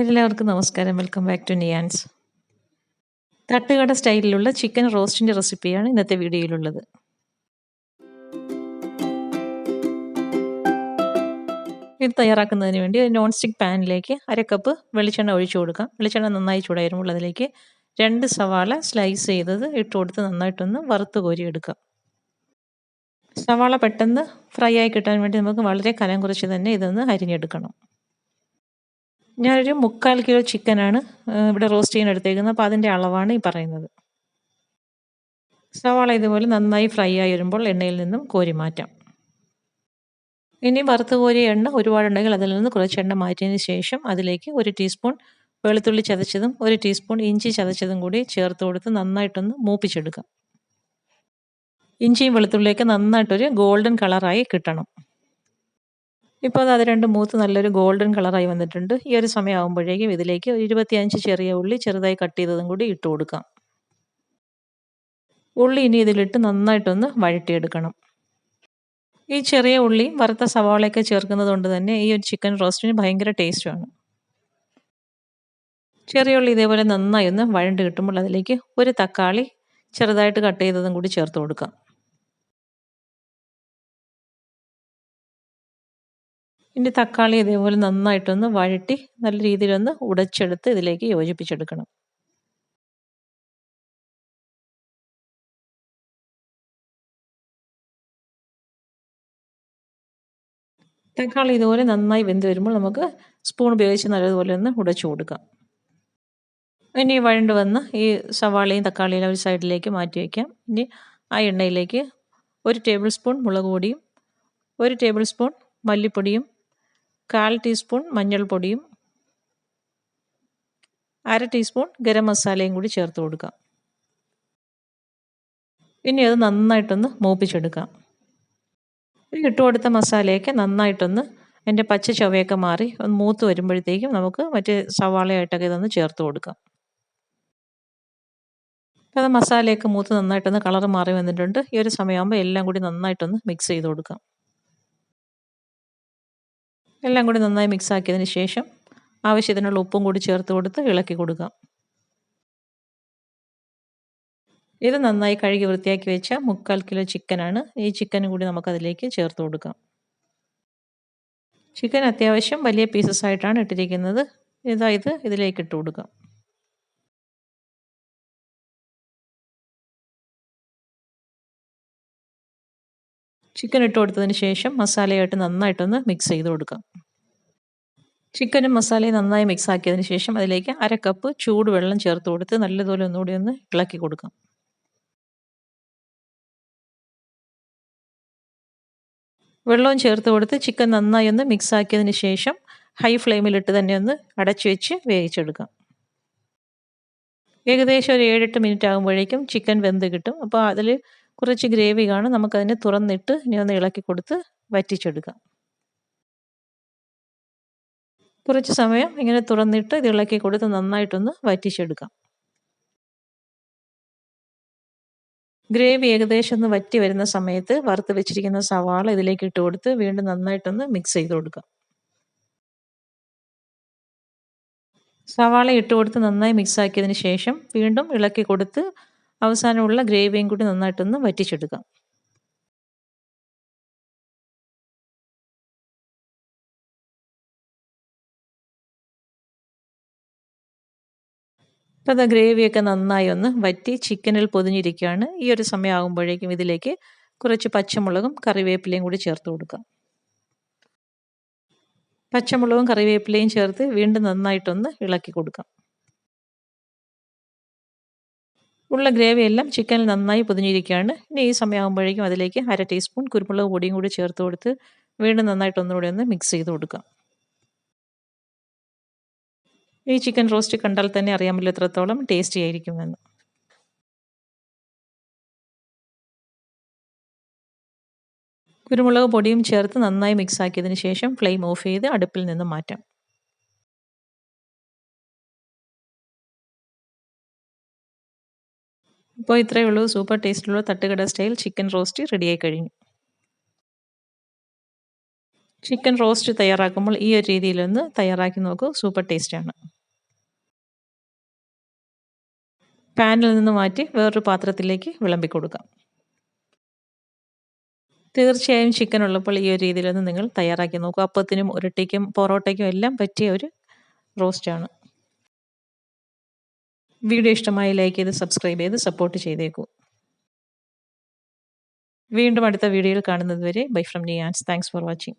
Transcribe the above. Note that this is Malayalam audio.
എല്ലാവർക്കും നമസ്കാരം. വെൽക്കം ബാക്ക് ടു നിയാൻസ് തട്ടുകട സ്റ്റൈലിലുള്ള ചിക്കൻ റോസ്റ്റിന്റെ റെസിപ്പിയാണ് ഇന്നത്തെ വീഡിയോയിലുള്ളത്. ഇത് തയ്യാറാക്കുന്നതിന് വേണ്ടി ഒരു നോൺ സ്റ്റിക്ക് പാനിലേക്ക് അര കപ്പ് വെളിച്ചെണ്ണ ഒഴിച്ചു കൊടുക്കാം. വെളിച്ചെണ്ണ നന്നായി ചൂടായിരുന്നു അതിലേക്ക് രണ്ട് സവാള സ്ലൈസ് ചെയ്തത് ഇട്ട് കൊടുത്ത് നന്നായിട്ടൊന്ന് വറുത്ത് കോരി എടുക്കാം. സവാള പെട്ടെന്ന് ഫ്രൈ ആയി കിട്ടാൻ വേണ്ടി നമുക്ക് വളരെ കനം കുറച്ച് തന്നെ ഇതൊന്ന് അരിഞ്ഞെടുക്കണം. ഞാനൊരു മുക്കാൽ കിലോ ചിക്കനാണ് ഇവിടെ റോസ്റ്റ് ചെയ്യാൻ എടുത്തേക്കുന്നത്. അപ്പോൾ അതിന്റെ അളവാണ് ഈ പറയുന്നത്. സവാള ഇതുപോലെ നന്നായി ഫ്രൈ ആയി വരുമ്പോൾ എണ്ണയിൽ നിന്നും കോരി മാറ്റാം. ഇനി വറുത്ത് കോരിയ എണ്ണ ഒരുപാടുണ്ടെങ്കിൽ അതിൽ നിന്ന് കുറച്ച് എണ്ണ മാറ്റിയതിന് ശേഷം അതിലേക്ക് ഒരു ടീസ്പൂൺ വെളുത്തുള്ളി ചതച്ചതും ഒരു ടീസ്പൂൺ ഇഞ്ചി ചതച്ചതും കൂടി ചേർത്ത് കൊടുത്ത് നന്നായിട്ടൊന്ന് മൂപ്പിച്ചെടുക്കാം. ഇഞ്ചിയും വെളുത്തുള്ളിയൊക്കെ നന്നായിട്ടൊരു ഗോൾഡൻ കളറായി കിട്ടണം. ഇപ്പോൾ അത് രണ്ട് മൂത്ത് നല്ലൊരു ഗോൾഡൻ കളറായി വന്നിട്ടുണ്ട്. ഈ ഒരു സമയമാകുമ്പോഴേക്കും ഇതിലേക്ക് ഒരു ഇരുപത്തിയഞ്ച് ചെറിയ ഉള്ളി ചെറുതായി കട്ട് ചെയ്തതും കൂടി ഇട്ട് കൊടുക്കാം. ഉള്ളി ഇനി ഇതിലിട്ട് നന്നായിട്ടൊന്ന് വഴറ്റിയെടുക്കണം. ഈ ചെറിയ ഉള്ളി വറുത്ത സവാളയൊക്കെ ചേർക്കുന്നത് കൊണ്ട് തന്നെ ഈ ഒരു ചിക്കൻ റോസ്റ്റിന് ഭയങ്കര ടേസ്റ്റുമാണ്. ചെറിയ ഉള്ളി ഇതേപോലെ നന്നായി ഒന്ന് വഴണ്ട് കിട്ടുമ്പോൾ അതിലേക്ക് ഒരു തക്കാളി ചെറുതായിട്ട് കട്ട് ചെയ്തതും കൂടി ചേർത്ത് കൊടുക്കാം. ഇനി തക്കാളി ഇതേപോലെ നന്നായിട്ടൊന്ന് വഴട്ടി നല്ല രീതിയിലൊന്ന് ഉടച്ചെടുത്ത് ഇതിലേക്ക് യോജിപ്പിച്ചെടുക്കണം. തക്കാളി ഇതുപോലെ നന്നായി വെന്ത് വരുമ്പോൾ നമുക്ക് സ്പൂൺ ഉപയോഗിച്ച് നല്ലതുപോലെ ഒന്ന് ഉടച്ചു കൊടുക്കാം. ഇനി വഴണ്ട് വന്ന് ഈ സവാളയും തക്കാളിയും ഒരു സൈഡിലേക്ക് മാറ്റി വയ്ക്കാം ഇനി ആ എണ്ണയിലേക്ക് ഒരു ടേബിൾ സ്പൂൺ മുളക് പൊടിയും ഒരു ടേബിൾ സ്പൂൺ മല്ലിപ്പൊടിയും കാൽ ടീസ്പൂൺ മഞ്ഞൾപ്പൊടിയും അര ടീസ്പൂൺ ഗരം മസാലയും കൂടി ചേർത്ത് കൊടുക്കാം. ഇനി അത് നന്നായിട്ടൊന്ന് മൂപ്പിച്ചെടുക്കാം. ഇട്ട് കൊടുത്ത മസാലയൊക്കെ നന്നായിട്ടൊന്ന് അതിന്റെ പച്ച ചവയൊക്കെ മാറി ഒന്ന് മൂത്ത് വരുമ്പോഴത്തേക്കും നമുക്ക് മറ്റ് സവാളയായിട്ടൊക്കെ ഇതൊന്ന് ചേർത്ത് കൊടുക്കാം. അത് മസാലയൊക്കെ മൂത്ത് നന്നായിട്ടൊന്ന് കളർ മാറി വന്നിട്ടുണ്ട്. ഈ ഒരു സമയമാകുമ്പോൾ എല്ലാം കൂടി നന്നായിട്ടൊന്ന് മിക്സ് ചെയ്ത് കൊടുക്കാം. എല്ലാം കൂടി നന്നായി മിക്സ് ആക്കിയതിന് ശേഷം ആവശ്യത്തിനുള്ള ഉപ്പും കൂടി ചേർത്ത് കൊടുത്ത് ഇളക്കി കൊടുക്കാം. ഇത് നന്നായി കഴുകി വൃത്തിയാക്കി വെച്ച മുക്കാൽ കിലോ ചിക്കനാണ് ഈ ചിക്കനും കൂടി നമുക്കതിലേക്ക് ചേർത്ത് കൊടുക്കാം. ചിക്കൻ അത്യാവശ്യം വലിയ പീസസ് ആയിട്ടാണ് ഇട്ടിരിക്കുന്നത്. ഇതാ ഇത് ഇതിലേക്ക് ഇട്ട് കൊടുക്കാം. ചിക്കൻ ഇട്ട് കൊടുത്തതിന് ശേഷം മസാലയായിട്ട് നന്നായിട്ടൊന്ന് മിക്സ് ചെയ്ത് കൊടുക്കാം. ചിക്കനും മസാലയും നന്നായി മിക്സ് ആക്കിയതിന് ശേഷം അതിലേക്ക് അര കപ്പ് ചൂടുവെള്ളം ചേർത്ത് കൊടുത്ത് നല്ലതുപോലെ ഒന്നുകൂടി ഒന്ന് ഇളക്കി കൊടുക്കാം. വെള്ളവും ചേർത്ത് കൊടുത്ത് ചിക്കൻ നന്നായി ഒന്ന് മിക്സ് ആക്കിയതിന് ശേഷം ഹൈ ഫ്ലെയിമിലിട്ട് തന്നെ ഒന്ന് അടച്ചു വെച്ച് വേവിച്ചെടുക്കാം. ഏകദേശം ഒരു ഏഴെട്ട് മിനിറ്റ് ആകുമ്പോഴേക്കും ചിക്കൻ വെന്ത് കിട്ടും. അപ്പോൾ അതിൽ കുറച്ച് ഗ്രേവി കാണും നമുക്കതിനെ തുറന്നിട്ട് ഇനി ഒന്ന് ഇളക്കി കൊടുത്ത് വറ്റിച്ചെടുക്കാം. കുറച്ച് സമയം ഇങ്ങനെ തുറന്നിട്ട് ഇത് ഇളക്കി കൊടുത്ത് നന്നായിട്ടൊന്ന് വറ്റിച്ചെടുക്കാം. ഗ്രേവി ഏകദേശം ഒന്ന് വറ്റി വരുന്ന സമയത്ത് വറുത്ത് വെച്ചിരിക്കുന്ന സവാള ഇതിലേക്ക് ഇട്ട് കൊടുത്ത് വീണ്ടും നന്നായിട്ടൊന്ന് മിക്സ് ചെയ്ത് കൊടുക്കാം. സവാള ഇട്ട് കൊടുത്ത് നന്നായി മിക്സ് ആക്കിയതിന് ശേഷം വീണ്ടും ഇളക്കി കൊടുത്ത് അവസാനമുള്ള ഗ്രേവിയും കൂടി നന്നായിട്ടൊന്ന് വറ്റിച്ചെടുക്കാം. അപ്പോൾ അത് ഗ്രേവിയൊക്കെ നന്നായി ഒന്ന് വറ്റി ചിക്കനിൽ പൊതിഞ്ഞിരിക്കുകയാണ്. ഈ ഒരു സമയമാകുമ്പോഴേക്കും ഇതിലേക്ക് കുറച്ച് പച്ചമുളകും കറിവേപ്പിലയും കൂടി ചേർത്ത് കൊടുക്കാം പച്ചമുളകും കറിവേപ്പിലയും ചേർത്ത് വീണ്ടും നന്നായിട്ടൊന്ന് ഇളക്കി കൊടുക്കാം. ഉള്ള ഗ്രേവി എല്ലാം ചിക്കനിൽ നന്നായി പൊതിഞ്ഞിരിക്കുകയാണ്. ഇനി ഈ സമയമാകുമ്പോഴേക്കും അതിലേക്ക് അര ടീസ്പൂൺ കുരുമുളക് പൊടിയും കൂടി ചേർത്ത് കൊടുത്ത് വീണ്ടും നന്നായിട്ട് ഒന്നുകൂടി ഒന്ന് മിക്സ് ചെയ്ത് കൊടുക്കാം. ഈ ചിക്കൻ റോസ്റ്റ് കണ്ടാൽ തന്നെ അറിയാമല്ലോ എത്രത്തോളം ടേസ്റ്റി ആയിരിക്കുമെന്ന്. കുരുമുളക് പൊടിയും ചേർത്ത് നന്നായി മിക്സ് ആക്കിയതിന് ശേഷം ഫ്ലെയിം ഓഫ് ചെയ്ത് അടുപ്പിൽ നിന്ന് മാറ്റാം. ഇപ്പോൾ ഇത്രയേ ഉള്ളൂ. സൂപ്പർ ടേസ്റ്റുള്ള തട്ടുകട സ്റ്റൈൽ ചിക്കൻ റോസ്റ്റ് റെഡിയായി കഴിഞ്ഞു. ചിക്കൻ റോസ്റ്റ് തയ്യാറാക്കുമ്പോൾ ഈ ഒരു രീതിയിലൊന്ന് തയ്യാറാക്കി നോക്കൂ. സൂപ്പർ ടേസ്റ്റാണ് പാനിൽ നിന്ന് മാറ്റി വേറൊരു പാത്രത്തിലേക്ക് വിളമ്പി കൊടുക്കാം. തീർച്ചയായും ചിക്കൻ ഉള്ളപ്പോൾ ഈ ഒരു രീതിയിലൊന്ന് നിങ്ങൾ തയ്യാറാക്കി നോക്കൂ. അപ്പത്തിനും ഉരുട്ടിക്കും പൊറോട്ടയ്ക്കും എല്ലാം പറ്റിയ ഒരു റോസ്റ്റാണ് വീഡിയോ ഇഷ്ടമായി ലൈക്ക് ചെയ്ത് സബ്സ്ക്രൈബ് ചെയ്ത് സപ്പോർട്ട് ചെയ്തേക്കൂ. വീണ്ടും അടുത്ത വീഡിയോയിൽ കാണുന്നത് വരെ bye from നിയാൻസ് thanks for watching